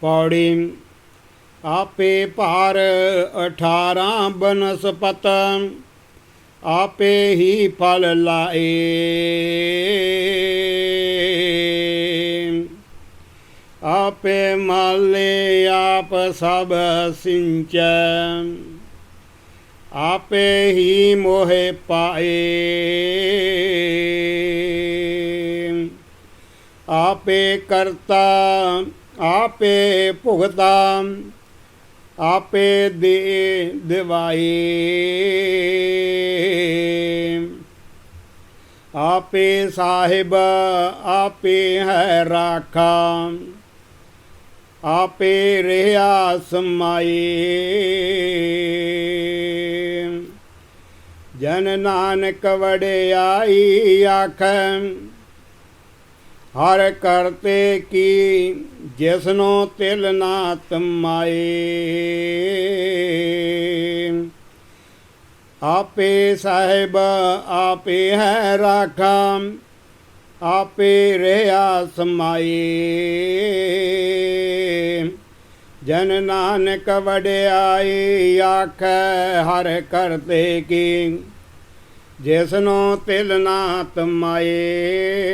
ਪੌੜੀ ਆਪੇ ਭਾਰ 18 ਬਨਸਪਤ, ਆਪੇ ਹੀ ਫਲ ਲਾਏ। ਆਪੇ ਮਾਲੇ ਆਪ ਸਭ ਸਿੰਚੈ, ਆਪੇ ਹੀ ਮੋਹਿ ਪਾਏ। ਆਪੇ ਕਰਤਾ ਆਪੇ ਭੁਗਤਾ, ਆਪੇ ਦੇ ਦਿਵਾਈ ਆਪੇ ਸਾਹਿਬ, ਆਪੇ ਹੈ ਰਾਖਾ, ਆਪੇ ਰਹਾ ਸਮਾਈ ਜਨ ਨਾਨਕ ਵਡਿਆਈ ਆਖੈ ਹਰ ਕਰਤੇ ਕੀ, ਜਿਸਨੋ ਤਿਲ ਨਾ ਤਮਾਏ ਆਪੇ ਸਾਹਿਬ ਆਪੇ ਹੈ ਰਾਖਾ, ਆਪੇ ਰਹਾ ਸਮਾਈ ਜਨ ਨਾਨਕ ਵਡਿਆਈ ਆਖੈ ਹਰ ਕਰਤੇ ਕੀ, ਜਿਸਨੋ ਤਿਲ ਨਾ ਤਮਾਏ।